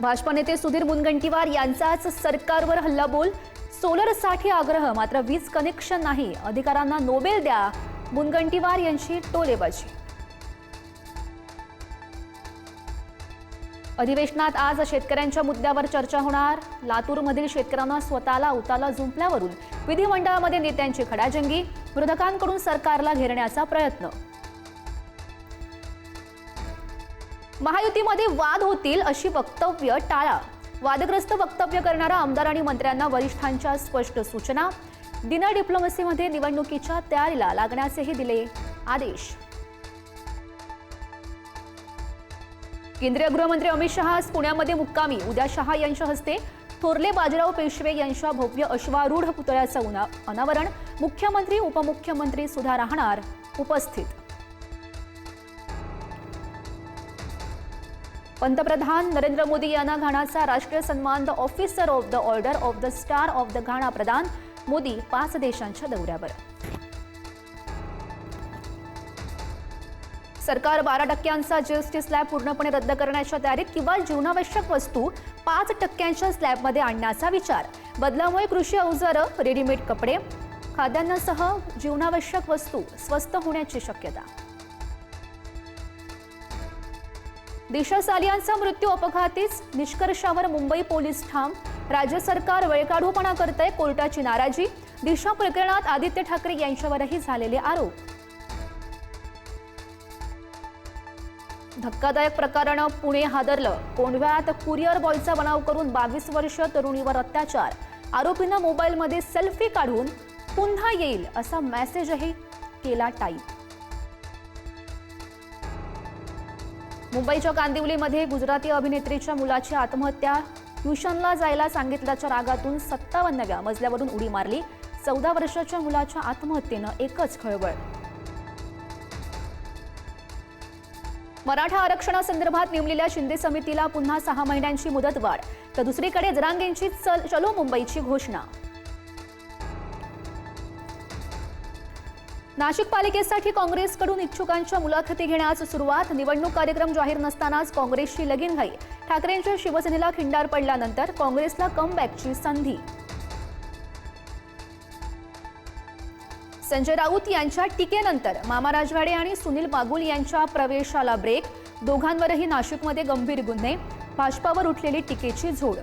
भाजपा नेते सुधीर मुनगंटीवार यांचाच सरकारवर हल्लाबोल सोलरसाठी आग्रह मात्र वीज कनेक्शन नाही. अधिकाऱ्यांना नोबेल द्या. मुनगंटीवार यांची टोलेबाजी. अधिवेशनात आज शेतकऱ्यांच्या मुद्द्यावर चर्चा होणार. लातूरमधील शेतकऱ्यांना स्वतःला उताला जुंपल्यावरून विधिमंडळामध्ये नेत्यांची खडाजंगी. विरोधकांकडून सरकारला घेरण्याचा प्रयत्न. महायुतीमध्ये वाद होतील अशी वक्तव्य टाळा. वादग्रस्त वक्तव्य करणारा आमदार आणि मंत्र्यांना वरिष्ठांच्या स्पष्ट सूचना. डिनर डिप्लोमसीमध्ये निवडणुकीच्या तयारीला लागण्याचेही दिले आदेश. केंद्रीय गृहमंत्री अमित शहा आज पुण्यामध्ये मुक्कामी. उद्या शहा यांच्या हस्ते थोरले बाजीराव पेशवे यांच्या भव्य अश्वारूढ पुतळ्याचं उना- अनावरण. मुख्यमंत्री उपमुख्यमंत्री सुद्धा राहणार. उपस्थित पंतप्रधान नरेंद्र मोदी यांना घाणाचा राष्ट्रीय सन्मान the officer of the order of the star of the Ghana प्रदान मोदी पाच देशांच्या दौऱ्यावर. सरकार बारा टक्क्यांचा जीएसटी स्लॅब पूर्णपणे रद्द करण्याच्या तयारीत किंवा जीवनावश्यक वस्तू पाच टक्क्यांच्या स्लॅबमध्ये आणण्याचा विचार. बदलामुळे कृषी अवजारं रेडीमेड कपडे खाद्यान्नासह जीवनावश्यक वस्तू स्वस्त होण्याची शक्यता. दिशा सालियांचा मृत्यू अपघातीच निष्कर्षावर मुंबई पोलीस ठाम. राज्य सरकार वेळकाढूपणा करतंय कोर्टाची नाराजी. दिशा प्रकरणात आदित्य ठाकरे यांच्यावरही झालेले आरोप. धक्कादायक प्रकरण पुणे हादरलं. कोंढव्यात कुरिअर बॉयचा बनाव करून बावीस वर्ष तरुणीवर अत्याचार. आरोपीनं मोबाईलमध्ये सेल्फी काढून पुन्हा येईल असा मेसेजही केला टाईप. मुंबईच्या कांदिवलीमध्ये गुजराती अभिनेत्रीच्या मुलाची आत्महत्या ट्युशनला जायला सांगितल्याच्या रागातून सत्तावन्नव्या मजल्यावरून उडी मारली. चौदा वर्षाच्या मुलाच्या आत्महत्येनं एकच खळबळ. मराठा आरक्षणासंदर्भात नेमलेल्या शिंदे समितीला पुन्हा सहा महिन्यांची मुदतवाढ तर दुसरीकडे जरांगेंची चल चलो मुंबईची घोषणा. नाशिक पालिकेसाठी काँग्रेसकडून इच्छुकांच्या मुलाखती घेण्यास सुरुवात. निवडणूक कार्यक्रम जाहीर नसतानाच काँग्रेसची लगीनघाई ठाकरेंच्या शिवसेनेला खिंडार पडल्यानंतर काँग्रेसला कमबॅकची संधी. संजय राऊत यांच्या टीकेनंतर मामा राजवाडे आणि सुनील बागुल यांच्या प्रवेशाला ब्रेक. दोघांवरही नाशिकमध्ये गंभीर गुन्हे. भाजपावर उठलेली टीकेची झोड.